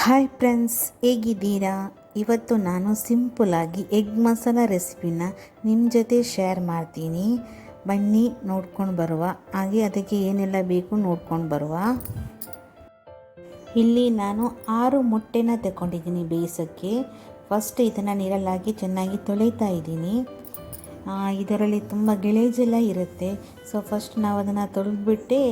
Hi friends, ಹೇಗಿದ್ದೀರಾ? ಇವತ್ತು ನಾನು ಸಿಂಪಲಾಗಿ ಎಗ್ ಮಸಾಲ ರೆಸಿಪಿನ ನಿಮ್ಮ ಜೊತೆ ಶೇರ್ ಮಾಡ್ತೀನಿ. ಬನ್ನಿ, ನೋಡ್ಕೊಂಡು ಬರುವ. ಹಾಗೆ ಅದಕ್ಕೆ ಏನೆಲ್ಲ ಬೇಕು ನೋಡ್ಕೊಂಡು ಬರುವ. ಇಲ್ಲಿ ನಾನು ಆರು ಮೊಟ್ಟೆನ ತಗೊಂಡಿದ್ದೀನಿ ಬೇಯಿಸೋಕ್ಕೆ. ಫಸ್ಟ್ ಇದನ್ನು ನೀರಲ್ಲಾಗಿ ಚೆನ್ನಾಗಿ ತೊಳಿತಾ ಇದ್ದೀನಿ. ಇದರಲ್ಲಿ ತುಂಬ ಗಿಳೇಜೆಲ್ಲ ಇರುತ್ತೆ. ಸೊ ಫಸ್ಟ್ ನಾವು ಅದನ್ನು ತೊಳೆದ್ಬಿಟ್ಟೇ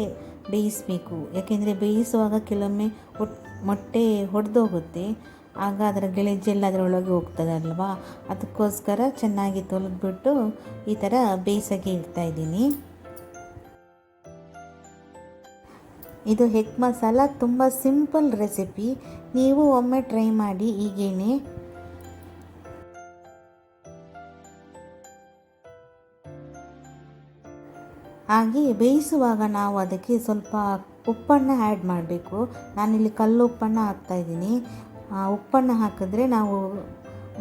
ಬೇಯಿಸಬೇಕು. ಯಾಕೆಂದರೆ ಬೇಯಿಸುವಾಗ ಕೆಲವೊಮ್ಮೆ ಒಟ್ ಮೊಟ್ಟೆ ಹೊಡೆದೋಗುತ್ತೆ ಆಗ ಅದರ ಗೆಳೆಜೆಲ್ಲ ಅದರೊಳಗೆ ಹೋಗ್ತದಲ್ವಾ? ಅದಕ್ಕೋಸ್ಕರ ಚೆನ್ನಾಗಿ ತೊಳೆದ್ಬಿಟ್ಟು ಈ ಥರ ಬೇಯಿಸೋಕ್ಕೆ ಇಡ್ತಾ ಇದ್ದೀನಿ. ಇದು ಹೆಗ್ ಮಸಾಲ ತುಂಬ ಸಿಂಪಲ್ ರೆಸಿಪಿ. ನೀವು ಒಮ್ಮೆ ಟ್ರೈ ಮಾಡಿ ಹೀಗೇನೆ ಹಾಗೆ ಬೇಯಿಸುವಾಗ ನಾವು ಅದಕ್ಕೆ ಸ್ವಲ್ಪ ಉಪ್ಪನ್ನು ಆ್ಯಡ್ ಮಾಡಬೇಕು. ನಾನಿಲ್ಲಿ ಕಲ್ಲು ಉಪ್ಪನ್ನು ಹಾಕ್ತಾಯಿದ್ದೀನಿ ಉಪ್ಪನ್ನು ಹಾಕಿದ್ರೆ ನಾವು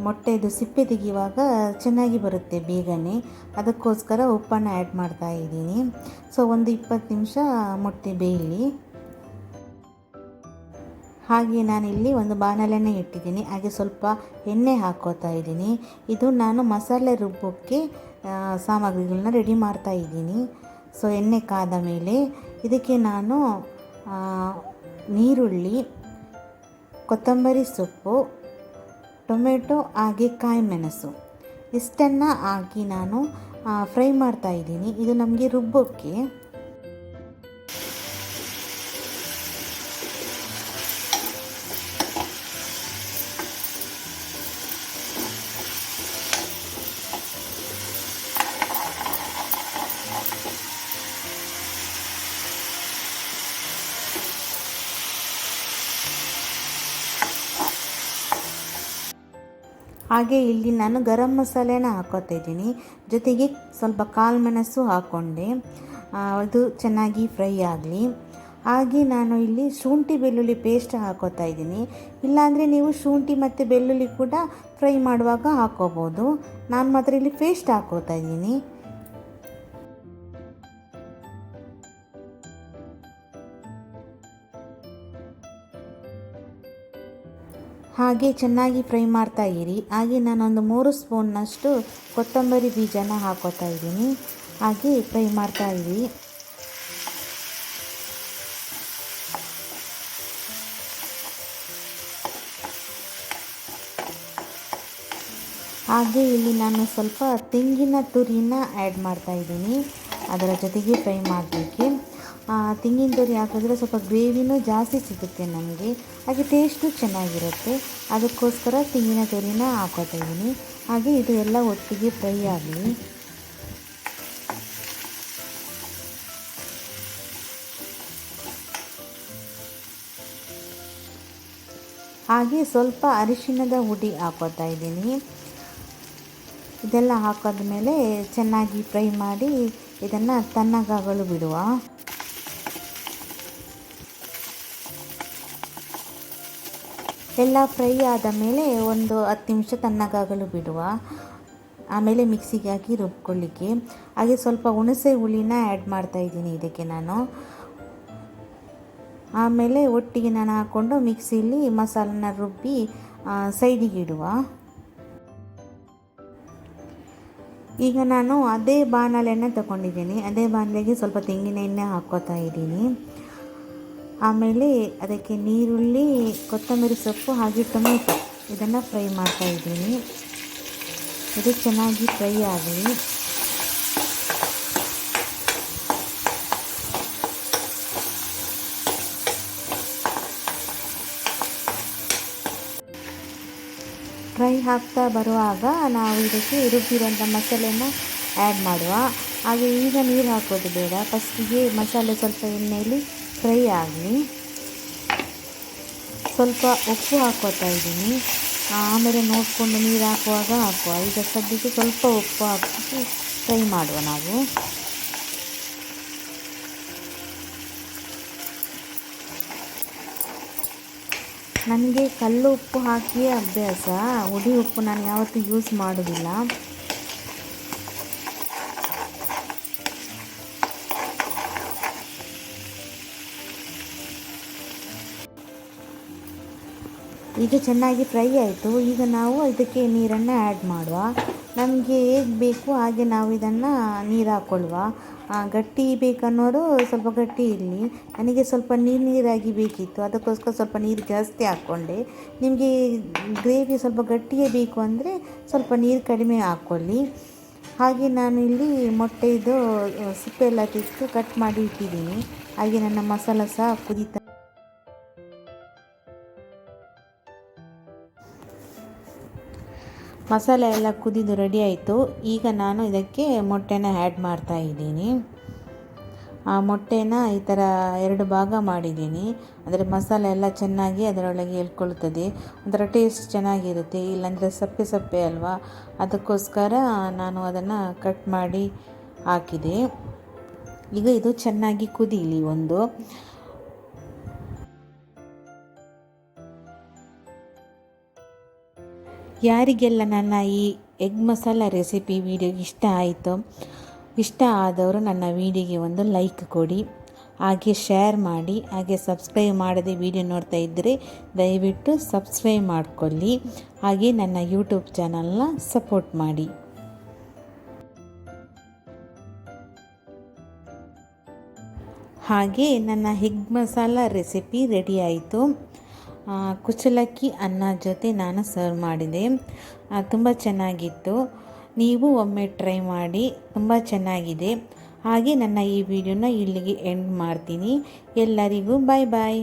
ಮೊಟ್ಟೆದು ಸಿಪ್ಪೆ ತೆಗೆಯುವಾಗ ಚೆನ್ನಾಗಿ ಬರುತ್ತೆ ಬೇಗನೆ. ಅದಕ್ಕೋಸ್ಕರ ಉಪ್ಪನ್ನು ಆ್ಯಡ್ ಮಾಡ್ತಾ ಇದ್ದೀನಿ. ಸೊ ಒಂದು ಇಪ್ಪತ್ತು ನಿಮಿಷ ಮೊಟ್ಟೆ ಬೇಯಲಿ. ಹಾಗೆ ನಾನಿಲ್ಲಿ ಒಂದು ಬಾಣಲೆನೇ ಇಟ್ಟಿದ್ದೀನಿ. ಹಾಗೆ ಸ್ವಲ್ಪ ಎಣ್ಣೆ ಹಾಕೋತಾ ಇದ್ದೀನಿ. ಇದು ನಾನು ಮಸಾಲೆ ರುಬ್ಬೋಕ್ಕೆ ಸಾಮಗ್ರಿಗಳನ್ನ ರೆಡಿ ಮಾಡ್ತಾ ಇದ್ದೀನಿ. ಸೊ ಎಣ್ಣೆ ಕಾದ ಮೇಲೆ ಇದಕ್ಕೆ ನಾನು ನೀರುಳ್ಳಿ, ಕೊತ್ತಂಬರಿ ಸೊಪ್ಪು, ಟೊಮೆಟೊ, ಹಾಗೆ ಕಾಯಿ ಮೆಣಸು. ಇಷ್ಟನ್ನು ಹಾಕಿ ನಾನು ಫ್ರೈ ಮಾಡ್ತಾ ಇದ್ದೀನಿ. ಇದು ನಮಗೆ ರುಬ್ಬೋಕ್ಕೆ. ಹಾಗೆ ಇಲ್ಲಿ ನಾನು ಗರಂ ಮಸಾಲೆನ ಹಾಕೋತಾ ಇದ್ದೀನಿ ಜೊತೆಗೆ ಸ್ವಲ್ಪ ಕಾಳು ಮೆಣಸು ಹಾಕ್ಕೊಂಡೆ ಅದು ಚೆನ್ನಾಗಿ ಫ್ರೈ ಆಗಲಿ. ಹಾಗೆ ನಾನು ಇಲ್ಲಿ ಶುಂಠಿ ಬೆಳ್ಳುಳ್ಳಿ ಪೇಸ್ಟ್ ಹಾಕೋತಾ ಇದ್ದೀನಿ. ಇಲ್ಲಾಂದರೆ ನೀವು ಶುಂಠಿ ಮತ್ತು ಬೆಳ್ಳುಳ್ಳಿ ಕೂಡ ಫ್ರೈ ಮಾಡುವಾಗ ಹಾಕೋಬೋದು. ನಾನು ಮಾತ್ರ ಇಲ್ಲಿ ಪೇಸ್ಟ್ ಹಾಕೋತಾ ಇದ್ದೀನಿ. ಹಾಗೆ ಚೆನ್ನಾಗಿ ಫ್ರೈ ಮಾಡ್ತಾ ಇರಿ. ಹಾಗೆ ನಾನೊಂದು ಮೂರು ಸ್ಪೂನ್ನಷ್ಟು ಕೊತ್ತಂಬರಿ ಬೀಜನ ಹಾಕೋತಾ ಇದ್ದೀನಿ. ಹಾಗೆ ಫ್ರೈ ಮಾಡ್ತಾ ಇರಿ. ಹಾಗೆ ಇಲ್ಲಿ ನಾನು ಸ್ವಲ್ಪ ತೆಂಗಿನ ತುರಿನ ಆ್ಯಡ್ ಮಾಡ್ತಾ ಇದ್ದೀನಿ. ಅದರ ಜೊತೆಗೆ ಫ್ರೈ ಮಾಡಲಿಕ್ಕೆ ತೆಂಗಿನ ತುರಿ ಹಾಕಿದ್ರೆ ಸ್ವಲ್ಪ ಗ್ರೇವಿನೂ ಜಾಸ್ತಿ ಸಿಗುತ್ತೆ ನಮಗೆ. ಹಾಗೆ ಟೇಸ್ಟು ಚೆನ್ನಾಗಿರುತ್ತೆ. ಅದಕ್ಕೋಸ್ಕರ ತೆಂಗಿನ ತುರಿನ ಹಾಕೋತಾ ಇದ್ದೀನಿ. ಹಾಗೆ ಇದು ಎಲ್ಲ ಒಟ್ಟಿಗೆ ಫ್ರೈ ಆಗಲಿ. ಹಾಗೆ ಸ್ವಲ್ಪ ಅರಿಶಿಣದ ಹುಡಿ ಹಾಕೋತಾ ಇದ್ದೀನಿ. ಇದೆಲ್ಲ ಮೇಲೆ ಚೆನ್ನಾಗಿ ಫ್ರೈ ಮಾಡಿ ಇದನ್ನು ತಣ್ಣಗಾಗಲು ಬಿಡುವ. ಎಲ್ಲ ಫ್ರೈ ಆದ ಮೇಲೆ ಒಂದು ಹತ್ತು ನಿಮಿಷ ತಣ್ಣಗಾಗಲು ಬಿಡುವ. ಆಮೇಲೆ ಮಿಕ್ಸಿಗೆ ಹಾಕಿ ರುಬ್ಕೊಳ್ಳಿಕ್ಕೆ. ಹಾಗೆ ಸ್ವಲ್ಪ ಹುಣಸೆ ಹುಳಿನ ಆ್ಯಡ್ ಮಾಡ್ತಾ ಇದ್ದೀನಿ ಇದಕ್ಕೆ ನಾನು. ಆಮೇಲೆ ಒಟ್ಟಿಗೆ ನಾನು ಹಾಕ್ಕೊಂಡು ಮಿಕ್ಸಿಲಿ ಮಸಾಲನ ರುಬ್ಬಿ ಸೈಡಿಗೆ ಇಡುವ. ಈಗ ನಾನು ಅದೇ ಬಾಣಲೆಣ್ಣೆ ತಗೊಂಡಿದ್ದೀನಿ. ಅದೇ ಬಾಣಲೆಗೆ ಸ್ವಲ್ಪ ತೆಂಗಿನ ಎಣ್ಣೆ ಹಾಕ್ಕೋತಾ ಇದ್ದೀನಿ. ಆಮೇಲೆ ಅದಕ್ಕೆ ನೀರುಳ್ಳಿ, ಕೊತ್ತಂಬರಿ ಸೊಪ್ಪು ಹಾಗೆ ಟೊಮೆಟೊ ಇದನ್ನು ಫ್ರೈ ಮಾಡ್ತಾ ಇದ್ದೀನಿ. ಇದು ಚೆನ್ನಾಗಿ ಫ್ರೈ ಆಗಲಿ. ಫ್ರೈ ಹಾಕ್ತಾ ಬರುವಾಗ ನಾವು ಇದಕ್ಕೆ ರುಬ್ಬಿರೋಂಥ ಮಸಾಲೆನ ಆ್ಯಡ್ ಮಾಡುವ. ಹಾಗೆ ಈಗ ನೀರು ಹಾಕೋದು ಬೇಡ. ಫಸ್ಟಿಗೆ ಮಸಾಲೆ ಸ್ವಲ್ಪ ಎಣ್ಣೆಯಲ್ಲಿ ಫ್ರೈ ಆಗಲಿ. ಸ್ವಲ್ಪ ಉಪ್ಪು ಹಾಕೋತಾ ಇದ್ದೀನಿ. ಆಮೇಲೆ ನೋಡಿಕೊಂಡು ನೀರು ಹಾಕುವಾಗ ಹಾಕುವ. ಈಗ ಸದ್ಯಕ್ಕೆ ಸ್ವಲ್ಪ ಉಪ್ಪು ಹಾಕಿ ಫ್ರೈ ಮಾಡುವ ನಾವು. ನನಗೆ ಕಲ್ಲು ಉಪ್ಪು ಹಾಕಿಯೇ ಅಭ್ಯಾಸ. ಹುಡಿ ಉಪ್ಪು ನಾನು ಯಾವತ್ತೂ ಯೂಸ್ ಮಾಡೋದಿಲ್ಲ. ಈಗ ಚೆನ್ನಾಗಿ ಫ್ರೈ ಆಯಿತು. ಈಗ ನಾವು ಇದಕ್ಕೆ ನೀರನ್ನು ಆ್ಯಡ್ ಮಾಡುವ. ನಮಗೆ ಹೇಗೆ ಬೇಕು ಹಾಗೆ ನಾವು ಇದನ್ನು ನೀರು ಹಾಕ್ಕೊಳ್ಳುವ ಗಟ್ಟಿ ಬೇಕನ್ನೋರು ಸ್ವಲ್ಪ ಗಟ್ಟಿ ಇರಲಿ. ನನಗೆ ಸ್ವಲ್ಪ ನೀರು ನೀರಾಗಿ ಬೇಕಿತ್ತು. ಅದಕ್ಕೋಸ್ಕರ ಸ್ವಲ್ಪ ನೀರು ಜಾಸ್ತಿ ಹಾಕ್ಕೊಂಡೆ ನಿಮಗೆ ಗ್ರೇವಿ ಸ್ವಲ್ಪ ಗಟ್ಟಿಯೇ ಬೇಕು ಅಂದರೆ ಸ್ವಲ್ಪ ನೀರು ಕಡಿಮೆ ಹಾಕ್ಕೊಳ್ಳಿ ಹಾಗೆ ನಾನು ಇಲ್ಲಿ ಮೊಟ್ಟೆ ಇದು ಸಿಪ್ಪೆ ಎಲ್ಲ ತೆಗೆದು ಕಟ್ ಮಾಡಿ ಇಟ್ಟಿದ್ದೀನಿ. ಹಾಗೆ ನನ್ನ ಮಸಾಲ ಸಹ ಕುದೀತಾ ಮಸಾಲೆ ಎಲ್ಲ ಕುದಿದು ರೆಡಿ ಆಯಿತು. ಈಗ ನಾನು ಇದಕ್ಕೆ ಮೊಟ್ಟೆನ ಆ್ಯಡ್ ಮಾಡ್ತಾ ಇದ್ದೀನಿ. ಆ ಮೊಟ್ಟೆನ ಈ ಥರ ಎರಡು ಭಾಗ ಮಾಡಿದ್ದೀನಿ. ಅಂದರೆ ಮಸಾಲೆ ಎಲ್ಲ ಚೆನ್ನಾಗಿ ಅದರೊಳಗೆ ಹೇಳ್ಕೊಳ್ತದೆ. ಒಂಥರ ಟೇಸ್ಟ್ ಚೆನ್ನಾಗಿರುತ್ತೆ. ಇಲ್ಲಾಂದರೆ ಸಪ್ಪೆ ಸಪ್ಪೆ ಅಲ್ವಾ? ಅದಕ್ಕೋಸ್ಕರ ನಾನು ಅದನ್ನು ಕಟ್ ಮಾಡಿ ಹಾಕಿದೆ. ಈಗ ಇದು ಚೆನ್ನಾಗಿ ಕುದೀಲಿ ಒಂದು. ಯಾರಿಗೆಲ್ಲ ನನ್ನ ಈ ಎಗ್ ಮಸಾಲ ರೆಸಿಪಿ ವಿಡಿಯೋ ಇಷ್ಟ ಆಯಿತು, ಇಷ್ಟ ಆದವರು ನನ್ನ ವಿಡಿಯೋಗೆ ಒಂದು ಲೈಕ್ ಕೊಡಿ. ಹಾಗೆ ಶೇರ್ ಮಾಡಿ, ಹಾಗೆ ಸಬ್ಸ್ಕ್ರೈಬ್ ಮಾಡದೆ ವಿಡಿಯೋ ನೋಡ್ತಾ ಇದ್ದರೆ ದಯವಿಟ್ಟು ಸಬ್ಸ್ಕ್ರೈಬ್ ಮಾಡಿಕೊಳ್ಳಿ. ಹಾಗೆ ನನ್ನ ಯೂಟ್ಯೂಬ್ ಚಾನಲ್ನ ಸಪೋರ್ಟ್ ಮಾಡಿ. ಹಾಗೆ ನನ್ನ ಎಗ್ ಮಸಾಲ ರೆಸಿಪಿ ರೆಡಿ ಆಯಿತು. ಆ, ಕುಚ್ಚಲಕ್ಕಿ ಅನ್ನ ಜೊತೆ ನಾನು ಸರ್ವ್ ಮಾಡಿದೆ. ತುಂಬ ಚೆನ್ನಾಗಿತ್ತು. ನೀವು ಒಮ್ಮೆ ಟ್ರೈ ಮಾಡಿ ತುಂಬ ಚೆನ್ನಾಗಿದೆ. ಹಾಗೆ ನನ್ನ ಈ ವಿಡಿಯೋನ ಇಲ್ಲಿಗೆ ಎಂಡ್ ಮಾಡ್ತೀನಿ. ಎಲ್ಲರಿಗೂ ಬಾಯ್ ಬಾಯ್